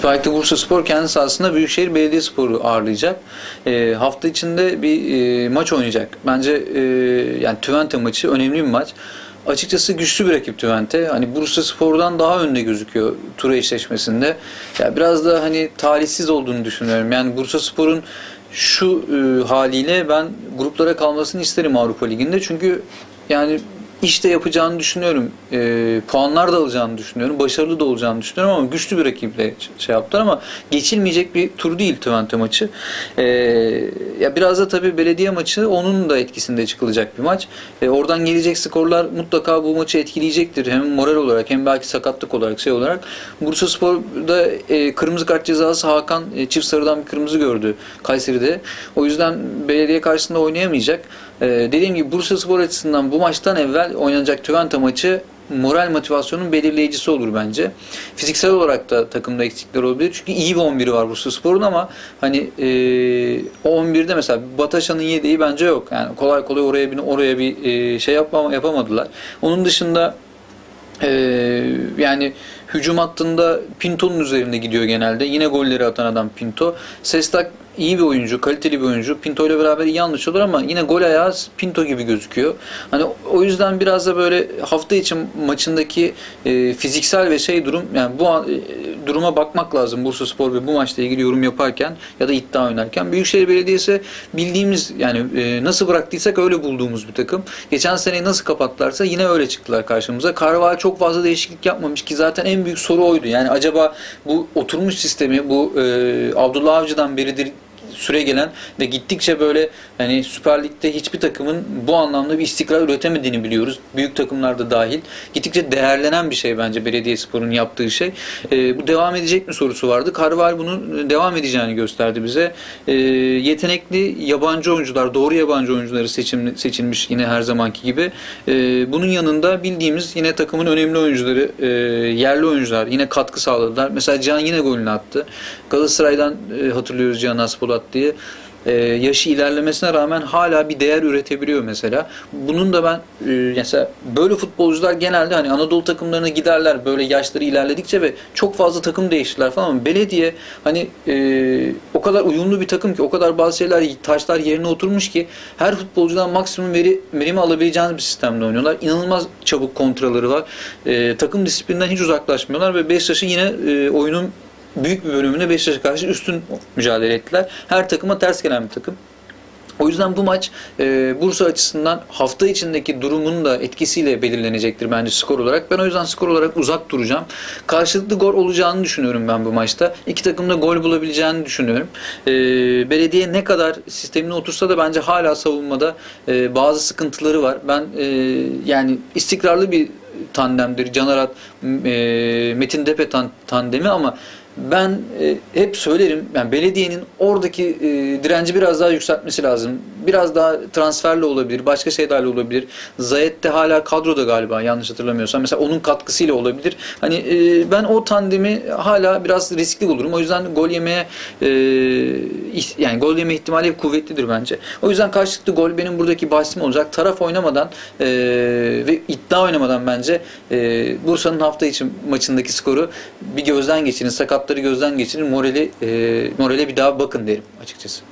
Süper Bursa Spor kendi sahasında Büyükşehir Belediyespor'u ağırlayacak. E, hafta içinde bir e, maç oynayacak. Bence e, yani Twente maçı önemli bir maç. Açıkçası güçlü bir rakip Twente. Hani Bursa Spor'dan daha önde gözüküyor tura eşleşmesinde. Ya biraz da hani talihsiz olduğunu düşünüyorum. Yani Bursa Spor'un şu e, haliyle ben gruplara kalmasını isterim Avrupa Ligi'nde. Çünkü yani işte yapacağını düşünüyorum. E, puanlar da alacağını düşünüyorum. Başarılı da olacağını düşünüyorum ama güçlü bir rakiple şey yaptılar ama geçilmeyecek bir tur değil Twente maçı. E, ya biraz da tabii belediye maçı onun da etkisinde çıkılacak bir maç. E, oradan gelecek skorlar mutlaka bu maçı etkileyecektir. Hem moral olarak hem belki sakatlık olarak şey olarak. Bursa Spor'da e, kırmızı kart cezası Hakan e, çift sarıdan bir kırmızı gördü Kayseri'de. O yüzden belediye karşısında oynayamayacak. Ee, dediğim gibi Bursa Spor açısından bu maçtan evvel oynanacak Twente maçı moral motivasyonun belirleyicisi olur bence. Fiziksel olarak da takımda eksikler olabilir. Çünkü iyi bir 11'i var Bursa Spor'un ama hani e, o 11'de mesela Bataşan'ın yedeği bence yok. Yani kolay kolay oraya bir oraya bir e, şey yapma, yapamadılar. Onun dışında e, yani hücum hattında Pinto'nun üzerinde gidiyor genelde. Yine golleri atan adam Pinto. Sestak iyi bir oyuncu, kaliteli bir oyuncu. Pinto ile beraber iyi anlaşıyorlar ama yine gol ayağı Pinto gibi gözüküyor. Hani o yüzden biraz da böyle hafta için maçındaki e, fiziksel ve şey durum yani bu e, duruma bakmak lazım Bursa Spor ve bu maçla ilgili yorum yaparken ya da iddia oynarken. Büyükşehir Belediyesi bildiğimiz yani e, nasıl bıraktıysak öyle bulduğumuz bir takım. Geçen seneyi nasıl kapattılarsa yine öyle çıktılar karşımıza. Karval çok fazla değişiklik yapmamış ki zaten en büyük soru oydu. Yani acaba bu oturmuş sistemi bu e, Abdullah Avcı'dan beridir süre gelen ve gittikçe böyle hani Süper Lig'de hiçbir takımın bu anlamda bir istikrar üretemediğini biliyoruz. Büyük takımlar da dahil. Gittikçe değerlenen bir şey bence Belediyespor'un yaptığı şey. E, bu devam edecek mi sorusu vardı. Carval bunun devam edeceğini gösterdi bize. E, yetenekli yabancı oyuncular, doğru yabancı oyuncuları seçim, seçilmiş yine her zamanki gibi. E, bunun yanında bildiğimiz yine takımın önemli oyuncuları, e, yerli oyuncular yine katkı sağladılar. Mesela Can yine golünü attı. Galatasaray'dan e, hatırlıyoruz Can Aspolat diye e, yaşı ilerlemesine rağmen hala bir değer üretebiliyor mesela. Bunun da ben e, mesela böyle futbolcular genelde hani Anadolu takımlarına giderler böyle yaşları ilerledikçe ve çok fazla takım değiştiler falan ama belediye hani e, o kadar uyumlu bir takım ki o kadar bazı şeyler taşlar yerine oturmuş ki her futbolcudan maksimum veri verimi alabileceğiniz bir sistemde oynuyorlar. İnanılmaz çabuk kontraları var. E, takım disiplinden hiç uzaklaşmıyorlar ve Beşiktaş'ın yine e, oyunun büyük bir bölümünde Beşiktaş'a karşı üstün mücadele ettiler. Her takıma ters gelen bir takım. O yüzden bu maç e, Bursa açısından hafta içindeki durumun da etkisiyle belirlenecektir bence skor olarak. Ben o yüzden skor olarak uzak duracağım. Karşılıklı gol olacağını düşünüyorum ben bu maçta. İki takım da gol bulabileceğini düşünüyorum. E, belediye ne kadar sistemine otursa da bence hala savunmada e, bazı sıkıntıları var. Ben e, yani istikrarlı bir tandemdir. Canarat, e, Metin Depe tandemi ama ben e, hep söylerim yani belediyenin oradaki e, direnci biraz daha yükseltmesi lazım. Biraz daha transferle olabilir, başka şeylerle olabilir. Zayet de hala kadroda galiba yanlış hatırlamıyorsam. Mesela onun katkısıyla olabilir. Hani e, ben o tandemi hala biraz riskli bulurum. O yüzden gol yemeye e, yani gol yeme ihtimali kuvvetlidir bence. O yüzden karşılıklı gol benim buradaki bahsim olacak. Taraf oynamadan e, iddia oynamadan bence e, Bursa'nın hafta için maçındaki skoru bir gözden geçirin. Sakat sakatları gözden geçirin. Morali, e, morale bir daha bakın derim açıkçası.